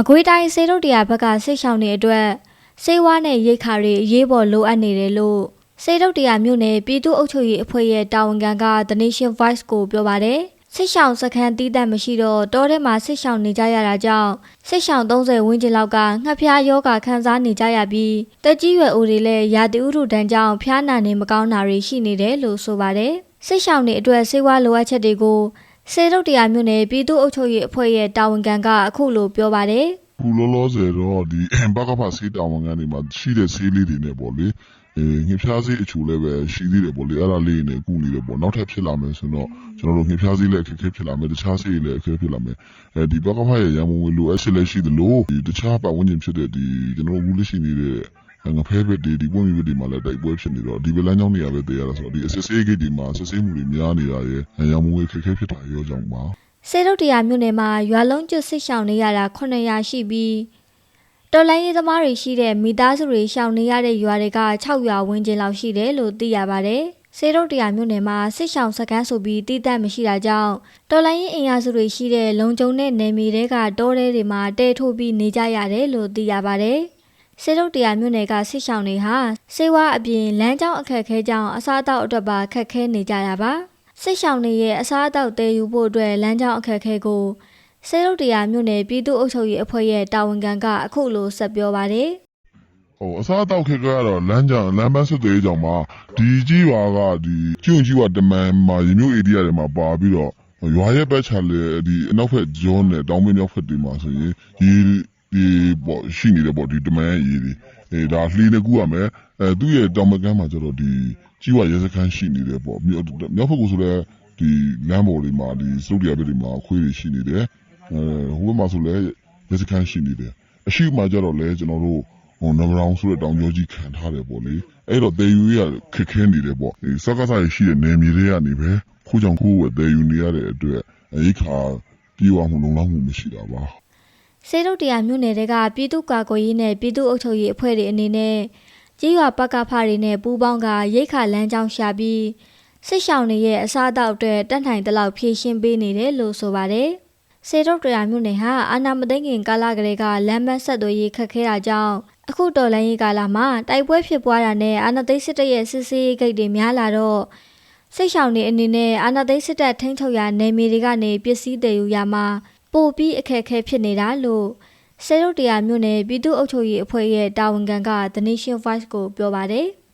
မကွေးတိုင်းစေတုတ်တရာဘက်ကဆိတ်ဆောင်နေအတွက်စေဝါနဲ့ရိတ်ခါတွေအရေးပေါ်လိုအပ်နေတယ်လို့စေတုတ်တရာမြို့နယ်ပြည်သူ့အုပ်ချုပ်ရေးအဖွဲ့ရဲ့တာဝန်ခံက The Nation Voice ကိုပြောပါတယ်ဆိတ်ဆောင်စခန်းတီးတတ်မရှိတော့တောထဲမှာဆိတ်ဆောင်နေကြရတာကြောင့်ဆိတ်ဆောင်30ဝန်းကျင်လောက်ကငှက်ဖျားယောဂခံစားနေကြရပြီးတက်ကြီးရွယ်အိုတွေလည်းရာသီဥတုတန်းကြောင့်ဖျားနာနေမကောင်းတာတွေရှိနေတယ်လို့ဆိုပါတယ်ဆိတ်ဆောင်နေအတွက်စေဝါလိုအပ်ချက်တွေကို စေတုတ်တရာမြို့နယ်ပြည်သူ့အုပ်ချုပ်ရေးအဖွဲ့ရဲ့တာဝန်ခံကအခုလိုပြောပါတယ်ခုလောလောဆယ်တော့ဒီဘကဖဆေးတောင်ဝန်ကနေမှာရှိတဲ့ဆေးလေးတွေနဲ့ပေါ့လေအဲငှက်ဖျားဆေးအချူလည်းပဲရှိသေးတယ်ပေါ့လေအဲ့ဒါလေးတွေနဲ့ကုနေတယ်ပေါ့နောက်ထပ်ဖြစ်လာမယ်ဆိုတော့ကျွန်တော်တို့ငှက်ဖျားဆေးလည်းအခက်အခဲဖြစ်လာမယ်တခြားဆေးတွေလည်းအခက်အခဲဖြစ်လာမယ်အဲဒီဘကဖရဲ့ရန်ပုံငွေလိုအပ်ချက်လည်းရှိသလိုဒီတခြားပတ်ဝန်းကျင်ဖြစ်တဲ့ဒီကျွန်တော်တို့ဘူးလက်ရှိနေတဲ့ ငဖဲဘက်တွေဒီပုံမျိုးတွေမှာလည်းတိုက်ပွဲဖြစ်နေတော့ဒီဗလန်းကြောင်းတွေရပဲတည်ရတာဆိုတော့ဒီအစစ်ဆေးဂိတ်တွေမှာစစ်ဆေးမှုတွေများနေတာရယ်ရန်ပုံငွေအခက်အခဲဖြစ်တာရောကြောင့်ပါစေတုတ်တရာမြို့နယ်မှာရွာလုံးကျွတ်စစ်ရှောင်နေရတာ900ရှိပြီးတော်လိုင်းရေးသမားတွေရှိတဲ့မိသားစုတွေရှောင်နေရတဲ့ရွာတွေက6ရွာဝန်းကျင်လောက်ရှိတယ်လို့သိရပါတယ်။စေတုတ်တရာမြို့နယ်မှာစစ်ရှောင်စခန်းဆိုပြီးတည်တတ်မရှိတာကြောင့်တော်လိုင်းရေးအင်အားစုတွေရှိတဲ့လုံခြုံတဲ့နယ်မြေတွေကတောထဲတွေမှာတဲထိုးပြီးနေကြရတယ်လို့သိရပါတယ်။ စေတုတ်တရာမြို့နယ်ကစစ်ရှောင်တွေဟာစေဝါအပြင်လမ်းကြောင်းအခက်အခဲကြောင့်အစားအသောက်အတွက်ပါခက်ခဲနေကြတာပါ။စစ်ရှောင်တွေရဲ့အစားအသောက်တည်ယူဖို့အတွက်လမ်းကြောင်းအခက်အခဲကိုစေတုတ်တရာမြို့နယ်ပြည်သူ့အုပ်ချုပ်ရေးအဖွဲ့ရဲ့တာဝန်ခံကအခုလိုဆက်ပြောပါတယ်ဟိုအစားအသောက်ခက်ခဲကတော့လမ်းကြောင်လမ်းပန်းဆက်သွယ်ရေးကြောင့်မှာဒီကြီးရွာကဒီကျွန်းကြီးရွာတမန်မှာရမျိုးဧရိယာတွေမှာပါပြီးတော့ရွာရဲ့ဘက်ချလေဒီအနောက်ဘက်ဂျွန်းနဲ့တောင်မင်းမြောက်ဘက်တွေမှာဆိုရင်ဒီ ဒီပေါ့ရှိနေတယ်ပေါ့ဒီတမန်ရဲ့ရေဒီအဲဒါလှီနေကူရမယ်အဲသူ့ရဲ့တောင်မကမ်းမှာကျတော့ဒီကြီးရွာရဲစခန်းရှိနေတယ်ပေါ့မြောက်မြောက်ဘက်ကိုဆိုလဲဒီလမ်းပေါ်တွေမှာဒီစုပ်ရဘက်တွေမှာခွေးတွေရှိနေတယ်အဲဟိုဘက်မှာဆိုလဲရဲစခန်းရှိနေတယ်အရှိမကျတော့လဲကျွန်တော်တို့ဟိုနဂရောင်ဆိုတဲ့တောင်ကျောကြီးခံထားတယ်ပေါ့လေအဲ့တော့တေယူရခက်ခဲနေတယ်ပေါ့ဒီစကားစားရရှိတဲ့နေမြေတွေကနေပဲခိုးကြောင်ခိုးဝယ်တေယူနေရတဲ့အတွက်အဲ့ခါပြေဝမှုလုံလောက်မှုမရှိတာပါ။ စေတုတ်တရာမြို့နယ်တွေကပြည်သူ့ကာကွယ်ရေးနဲ့ပြည်သူ့အုပ်ချုပ်ရေးအဖွဲ့တွေအနေနဲ့ကြီးရွာပကဖတွေနဲ့ပူးပေါင်းကရိတ်ခါလမ်းကြောင်းရှာပြီးစစ်ရှောင်တွေရဲ့အစားအသောက်အတွက်တတ်နိုင်တဲ့လောက်ဖြည့်ရှင်းပေးနေတယ်လို့ဆိုပါတယ်။စေတုတ်တရာမြို့နယ်ဟာအာနာမသိငင်ကာလကလေးကလမ်းမဆက်သွယ်ရေးခက်ခဲတာကြောင့်အခုတော်လိုင်းရေးကာလမှာတိုက်ပွဲဖြစ်ပွားတာနဲ့အာနာသိန်းစစ်တပ်ရဲ့စစ်ဆေးရေးဂိတ်တွေများလာတော့စိတ်ရှောင်နေအနေနဲ့အာနာသိန်းစစ်တပ်ထိန်းချုပ်ရာနယ်မြေတွေကနေပစ္စည်းတည်ယူရမှာ ပို့ပြီးအခက်အခဲဖြစ်နေတာလို့စေရုတ်တရာမြို့နယ်ပြည်သူ့အုပ်ချုပ်ရေးအဖွဲ့ရဲ့တာဝန်ခံက The Nation Voice ကိုပြောပါတယ်။